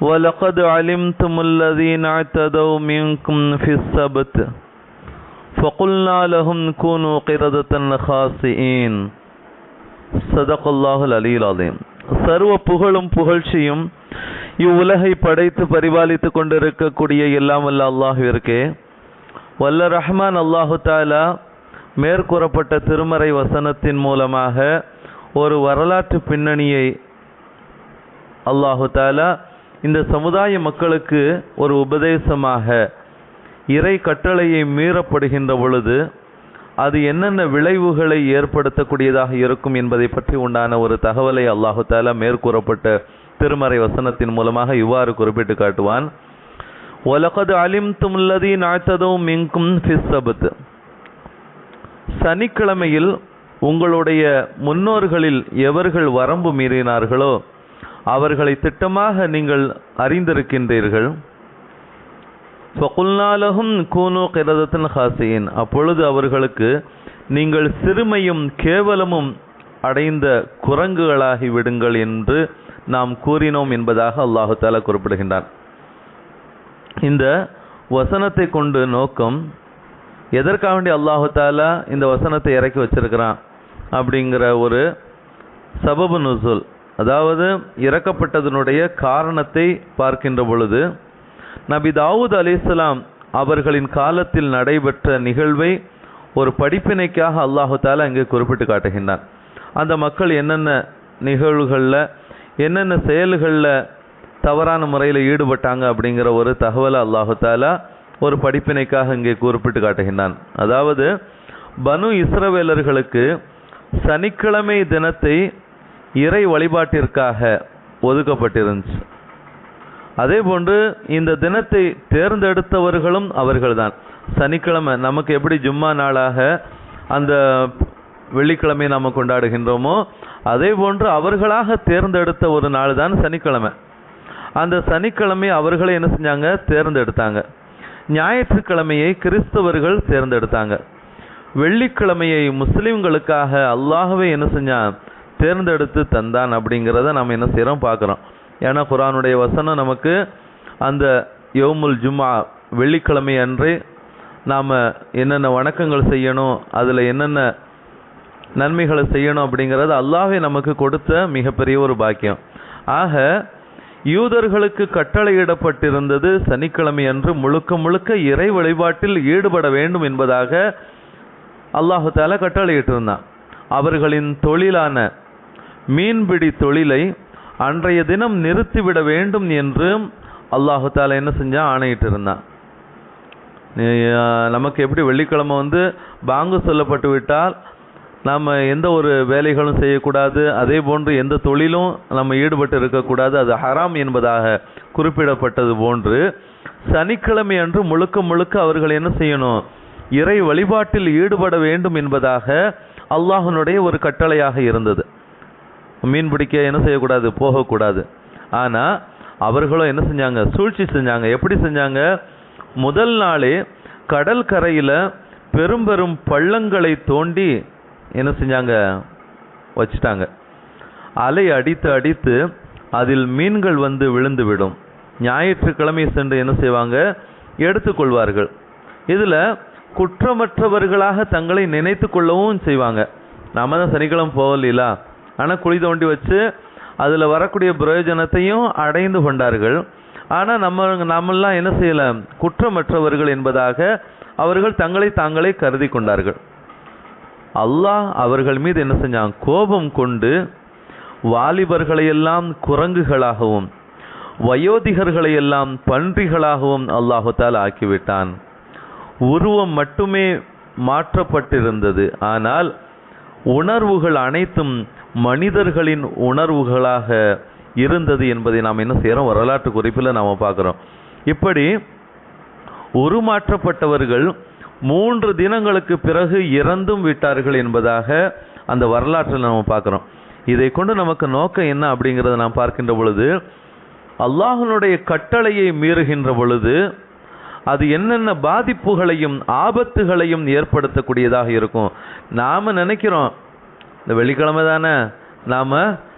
ولقد علمتم الذين اعتدوا منكم في السبت فقلنا لهم كونوا قردة خاسئين صدق الله العلي العظيم சர்வ புகழும் புகழ்ச்சியும் இவ்வுலகை படைத்து பரிபாலித்துக் கொண்டிருக்கக்கூடிய எல்லாம் வல்ல அல்லாஹுவிற்கே வல்ல ரஹ்மான் அல்லாஹு தாலா மேற்கூறப்பட்ட திருமறை வசனத்தின் மூலமாக ஒரு வரலாற்று பின்னணியை அல்லாஹு தாலா இந்த சமுதாய மக்களுக்கு ஒரு உபதேசமாக இறை கட்டளையை மீறப்படுகின்ற பொழுது அது என்னென்ன விளைவுகளை ஏற்படுத்தக்கூடியதாக இருக்கும் என்பதை பற்றி உண்டான ஒரு தகவலை அல்லாஹு தாலா மேற்கூறப்பட்ட திருமறை வசனத்தின் மூலமாக இவ்வாறு குறிப்பிட்டு காட்டுவான். ஒலகது அலிம் துமுல்லதி நாய்த்ததும் மிங்கும் ஃபிஸ்ஸபத் சனிக்கிழமையில் உங்களுடைய முன்னோர்களில் எவர்கள் வரம்பு மீறினார்களோ அவர்களை திட்டமாக நீங்கள் அறிந்திருக்கின்றீர்கள். ஃபகுல்னாலகும் கூனு கிரதத்தின் ஹாசியின் அப்பொழுது அவர்களுக்கு நீங்கள் சிறுமையும் கேவலமும் அடைந்த குரங்குகளாகி விடுங்கள் என்று நாம் கூறினோம் என்பதாக அல்லாஹு தாலா குறிப்பிடுகின்றான். இந்த வசனத்தை கொண்டு நோக்கம் எதற்காக வேண்டி அல்லாஹு தாலா இந்த வசனத்தை இறக்கி வச்சிருக்கிறான் அப்படிங்கிற ஒரு சபபு நுசுல். அதாவது இறக்கப்பட்டதனுடைய காரணத்தை பார்க்கின்ற பொழுது நபி தாவூத் அலிஸ்லாம் அவர்களின் காலத்தில் நடைபெற்ற நிகழ்வை ஒரு படிப்பினைக்காக அல்லாஹு தாலா இங்கே குறிப்பிட்டு காட்டுகின்றான். அந்த மக்கள் என்னென்ன நிகழ்வுகளில் என்னென்ன செயல்களில் தவறான முறையில் ஈடுபட்டாங்க அப்படிங்கிற ஒரு தகவலை அல்லாஹு தாலா ஒரு படிப்பினைக்காக இங்கே குறிப்பிட்டு காட்டுகின்றான். அதாவது பனு இஸ்ரவேலர்களுக்கு சனிக்கிழமை தினத்தை இறை வழிபாட்டிற்காக ஒதுக்கப்பட்டிருந்துச்சு. அதே போன்று இந்த தினத்தை தேர்ந்தெடுத்தவர்களும் அவர்கள்தான். சனிக்கிழமை நமக்கு எப்படி ஜும்மா நாளாக அந்த வெள்ளிக்கிழமை நாம் கொண்டாடுகின்றோமோ அதே போன்று அவர்களாக தேர்ந்தெடுத்த ஒரு நாள் தான் சனிக்கிழமை. அந்த சனிக்கிழமை அவர்களை என்ன செஞ்சாங்க? தேர்ந்தெடுத்தாங்க. ஞாயிற்றுக்கிழமையை கிறிஸ்தவர்கள் தேர்ந்தெடுத்தாங்க. வெள்ளிக்கிழமையை முஸ்லிம்களுக்காக அல்லாஹவே என்ன செஞ்சான்? தேர்ந்தெடுத்து தந்தான் அப்படிங்கிறத நம்ம என்ன செய்கிறோம் பார்க்குறோம். ஏன்னா குரானுடைய வசனம் நமக்கு அந்த யோமுல் ஜும்மா வெள்ளிக்கிழமை அன்று நாம் என்னென்ன வணக்கங்கள் செய்யணும் அதில் என்னென்ன நன்மைகளை செய்யணும் அப்படிங்கிறது அல்லாஹே நமக்கு கொடுத்த மிகப்பெரிய ஒரு பாக்கியம். ஆக யூதர்களுக்கு கட்டளையிடப்பட்டிருந்தது சனிக்கிழமை அன்று முழுக்க முழுக்க இறை வழிபாட்டில் ஈடுபட வேண்டும் என்பதாக அல்லாஹு தால கட்டளையிட்டிருந்தான். அவர்களின் தொழிலான மீன்பிடி தொழிலை அன்றைய தினம் நிறுத்திவிட வேண்டும் என்று அல்லாஹு தாலா என்ன செஞ்சான் ஆணையிட்டு இருந்தான் நமக்கு எப்படி வெள்ளிக்கிழமை வந்து பாங்கு சொல்லப்பட்டு விட்டால் நாம் எந்த ஒரு வேலைகளும் செய்யக்கூடாது அதே போன்று எந்த தொழிலும் நம்ம ஈடுபட்டு இருக்கக்கூடாது அது ஹராம் என்பதாக குறிப்பிடப்பட்டது போன்று சனிக்கிழமை அன்று முழுக்க முழுக்க அவர்கள் என்ன செய்யணும்? இறை வழிபாட்டில் ஈடுபட வேண்டும் என்பதாக அல்லாஹனுடைய ஒரு கட்டளையாக இருந்தது. மீன் பிடிக்க என்ன செய்யக்கூடாது? போகக்கூடாது. ஆனால் அவர்களும் என்ன செஞ்சாங்க? சூழ்ச்சி செஞ்சாங்க. எப்படி செஞ்சாங்க? முதல் நாளே கடல் கரையில் பெரும் பெரும் பள்ளங்களை தோண்டி என்ன செஞ்சாங்க? வச்சுட்டாங்க. அலை அடித்து அடித்து அதில் மீன்கள் வந்து விழுந்து விடும். ஞாயிற்றுக்கிழமை சென்று என்ன செய்வாங்க? எடுத்துக்கொள்வார்கள் இதில் குற்றமற்றவர்களாக தங்களை நினைத்து கொள்ளவும் செய்வாங்க. நாம தான் சனிக்கிழமை போகலீலா ஆனால் குழி தோண்டி வச்சு அதில் வரக்கூடிய பிரயோஜனத்தையும் அடைந்து கொண்டார்கள். ஆனால் நம்ம நாமெல்லாம் என்ன செய்யலை? குற்றமற்றவர்கள் என்பதாக அவர்கள் தங்களை தாங்களே கருதி கொண்டார்கள். அல்லாஹ் அவர்கள் மீது என்ன செஞ்சான்? கோபம் கொண்டு வாலிபர்களையெல்லாம் குரங்குகளாகவும் வயோதிகர்களையெல்லாம் பன்றிகளாகவும் அல்லாஹால் ஆக்கிவிட்டான். உருவம் மட்டுமே மாற்றப்பட்டிருந்தது. ஆனால் உணர்வுகள் அனைத்தும் மனிதர்களின் உணர்வுகளாக இருந்தது என்பதை நாம் என்ன செய்கிறோம் வரலாற்று குறிப்பில் நாம் பார்க்குறோம். இப்படி உருமாற்றப்பட்டவர்கள் மூன்று தினங்களுக்கு பிறகு இறந்தும் விட்டார்கள் என்பதாக அந்த வரலாற்றில் நம்ம பார்க்குறோம். இதை கொண்டு நமக்கு நோக்கம் என்ன அப்படிங்கிறத நாம் பார்க்கின்ற பொழுது அல்லாஹனுடைய கட்டளையை மீறுகின்ற பொழுது அது என்னென்ன பாதிப்புகளையும் ஆபத்துகளையும் ஏற்படுத்தக்கூடியதாக இருக்கும். நாம் நினைக்கிறோம் இந்த வெள்ளிக்கிழமை தானே? நாம்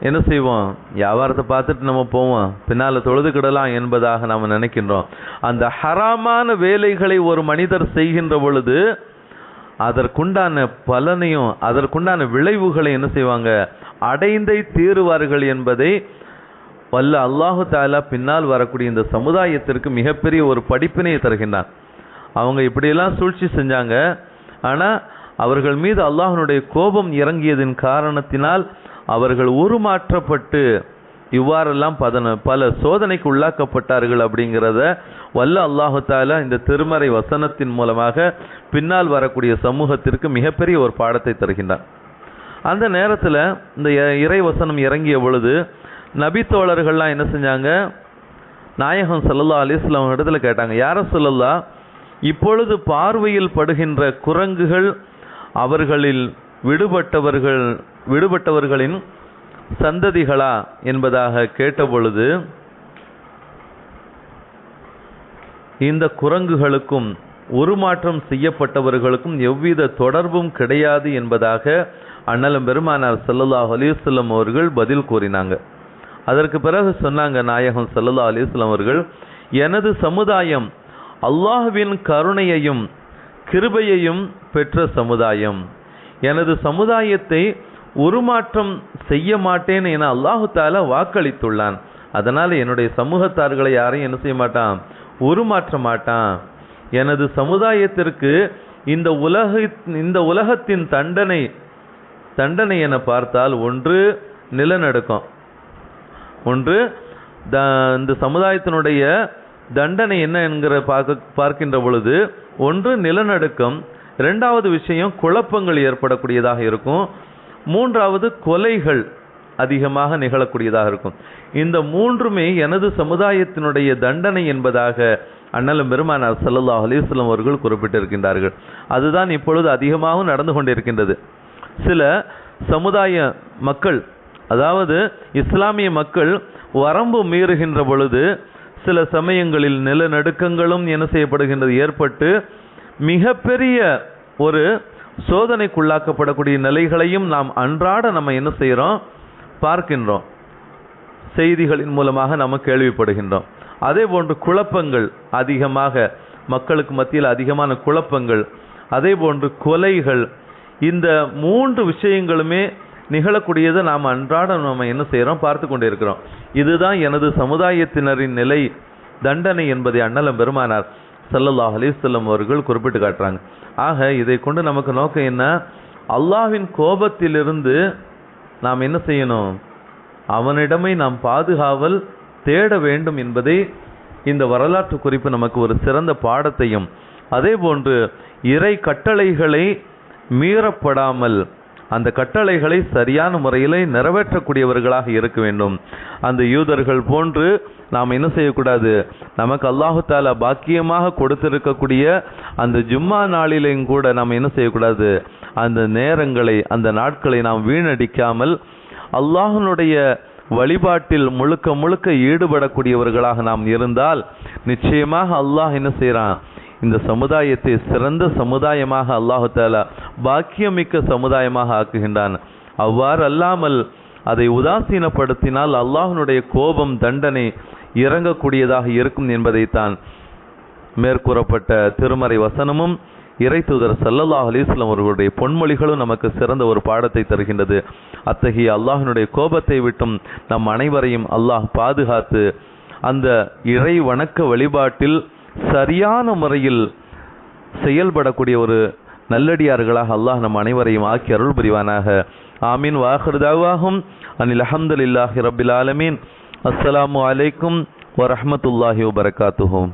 என்ன செய்வோம்? வியாபாரத்தை பார்த்துட்டு நம்ம போவோம். பின்னால் தொழுதுக்கிடலாம் என்பதாக நாம் நினைக்கின்றோம். அந்த ஹராமான வேலைகளை ஒரு மனிதர் செய்கின்ற பொழுது அதற்குண்டான பலனையும் அதற்குண்டான விளைவுகளை என்ன செய்வாங்க? அடைந்தே தீருவார்கள் என்பதை வல்ல அல்லாஹு தாலா பின்னால் வரக்கூடிய இந்த சமுதாயத்திற்கு மிகப்பெரிய ஒரு படிப்பினையை தருகின்றான். அவங்க இப்படியெல்லாம் சூழ்ச்சி செஞ்சாங்க. ஆனால் அவர்கள் மீது அல்லாஹனுடைய கோபம் இறங்கியதின் காரணத்தினால் அவர்கள் உருமாற்றப்பட்டு இவ்வாறெல்லாம் பதன பல சோதனைக்கு உள்ளாக்கப்பட்டார்கள் அப்படிங்கிறத வல்ல அல்லாஹு தாலா இந்த திருமறை வசனத்தின் மூலமாக பின்னால் வரக்கூடிய சமூகத்திற்கு மிகப்பெரிய ஒரு பாடத்தை தருகின்றான். அந்த நேரத்தில் இந்த இ- இறை வசனம் இறங்கிய பொழுது நபி தோழர்கள்லாம் என்ன செஞ்சாங்க? நாயகம் சல்லல்லா அலிஸ்லாம் இடத்துல கேட்டாங்க யார சொல்லல்லா இப்பொழுது பார்வையில் படுகின்ற குரங்குகள் அவர்களில் விடுபட்டவர்கள் விடுபட்டவர்களின் சந்ததிகளா என்பதாக கேட்டபொழுது இந்த குரங்குகளுக்கும் உருமாற்றம் செய்யப்பட்டவர்களுக்கும் எவ்வித தொடர்பும் கிடையாது என்பதாக அண்ணலம் பெருமானார் சல்லல்லாஹ் அலைஹி அவர்கள் பதில் கூறினாங்க. அதற்கு பிறகு சொன்னாங்க நாயகம் சல்லல்லா அலிஸ்லாம் அவர்கள் எனது சமுதாயம் அல்லாஹ்வின் கருணையையும் கிருபையையும் பெற்ற சமுதாயம். எனது சமுதாயத்தை உருமாற்றம் செய்ய மாட்டேன் என அல்லாஹு தாலா வாக்களித்துள்ளான். அதனால் என்னுடைய சமூகத்தார்களை யாரையும் என்ன செய்ய மாட்டான்? உருமாற்ற மாட்டான். எனது சமுதாயத்திற்கு இந்த உலக இந்த உலகத்தின் தண்டனை தண்டனை என பார்த்தால் ஒன்று நிலநடுக்கம். ஒன்று த இந்த சமுதாயத்தினுடைய தண்டனை என்ன என்கிற பார்க்க பார்க்கின்ற பொழுது ஒன்று நிலநடுக்கம். இரண்டாவது விஷயம் குழப்பங்கள் ஏற்படக்கூடியதாக இருக்கும். மூன்றாவது கொலைகள் அதிகமாக நிகழக்கூடியதாக இருக்கும். இந்த மூன்றுமே எனது சமுதாயத்தினுடைய தண்டனை என்பதாக அண்ணலும் பெருமானார் ஸல்லல்லாஹு அலைஹி அவர்கள் குறிப்பிட்டிருக்கின்றார்கள். அதுதான் இப்பொழுது அதிகமாகவும் நடந்து கொண்டிருக்கின்றது. சில சமுதாய மக்கள் அதாவது இஸ்லாமிய மக்கள் வரம்பு மீறுகின்ற பொழுது சில சமயங்களில் நிலநடுக்கங்களும் என்ன செய்யப்படுகின்றது? ஏற்பட்டு மிகப்பெரிய ஒரு சோதனைக்குள்ளாக்கப்படக்கூடிய நிலைகளையும் நாம் அன்றாட நம்ம என்ன செய்கிறோம் பார்க்கின்றோம். செய்திகளின் மூலமாக நம்ம கேள்விப்படுகின்றோம். அதே போன்று குழப்பங்கள் அதிகமாக மக்களுக்கு மத்தியில் அதிகமான குழப்பங்கள் அதே போன்று கொலைகள் இந்த மூன்று விஷயங்களுமே நிகழக்கூடியதை நாம் அன்றாடம் நம்ம என்ன செய்கிறோம் பார்த்து கொண்டு இருக்கிறோம் இதுதான் எனது சமுதாயத்தினரின் நிலை தண்டனை என்பதை அண்ணலம் பெருமானார் ஸல்லல்லாஹு அலிசல்லம் அவர்கள் குறிப்பிட்டு காட்டுறாங்க. ஆக இதை கொண்டு நமக்கு நோக்கம் என்ன? அல்லாவின் கோபத்திலிருந்து நாம் என்ன செய்யணும்? அவனிடமே நாம் பாதுகாவல் தேட வேண்டும் என்பதை இந்த வரலாற்று குறிப்பு நமக்கு ஒரு சிறந்த பாடத்தையும் அதே போன்று இறை கட்டளைகளை மீறப்படாமல் அந்த கட்டளைகளை சரியான முறையில் நிறைவேற்றக்கூடியவர்களாக இருக்க வேண்டும். அந்த யூதர்கள் போன்று நாம் என்ன செய்யக்கூடாது? நமக்கு அல்லாஹு தாலா பாக்கியமாக கொடுத்திருக்கக்கூடிய அந்த ஜும்மா நாளிலையும் கூட நாம் என்ன செய்யக்கூடாது? அந்த நேரங்களை அந்த நாட்களை நாம் வீணடிக்காமல் அல்லாஹனுடைய வழிபாட்டில் முழுக்க முழுக்க ஈடுபடக்கூடியவர்களாக நாம் இருந்தால் நிச்சயமாக அல்லாஹ் என்ன செய்கிறான் இந்த சமுதாயத்தை சிறந்த சமுதாயமாக அல்லாஹு தாலா பாக்கியமிக்க சமுதாயமாக ஆக்குகின்றான். அவ்வாறு அல்லாமல் அதை உதாசீனப்படுத்தினால் அல்லாஹினுடைய கோபம் தண்டனை இறங்கக்கூடியதாக இருக்கும் என்பதைத்தான் மேற்கூறப்பட்ட திருமறை வசனமும் இறை தூதர் சல்லல்லாஹ் அலிஸ்லாம் அவர்களுடைய பொன்மொழிகளும் நமக்கு சிறந்த ஒரு பாடத்தை தருகின்றது. அத்தகைய அல்லாஹினுடைய கோபத்தை விட்டும் நம் அனைவரையும் அல்லாஹ் பாதுகாத்து அந்த இறை வணக்க வழிபாட்டில் சரியான முறையில் செயல்படக்கூடிய ஒரு நல்லடியார்களாக அல்லாஹ் நம் அனைவரையும் ஆக்கி அருள் புரிவானாக. ஆமீன். வாஹிருதாவாகும் அனில் அஹமதுல்லாஹி ரபில் ஆலமீன். அஸ்ஸலாமு அலைக்கும் வரமத்துல்லாஹி வபரகாத்துஹும்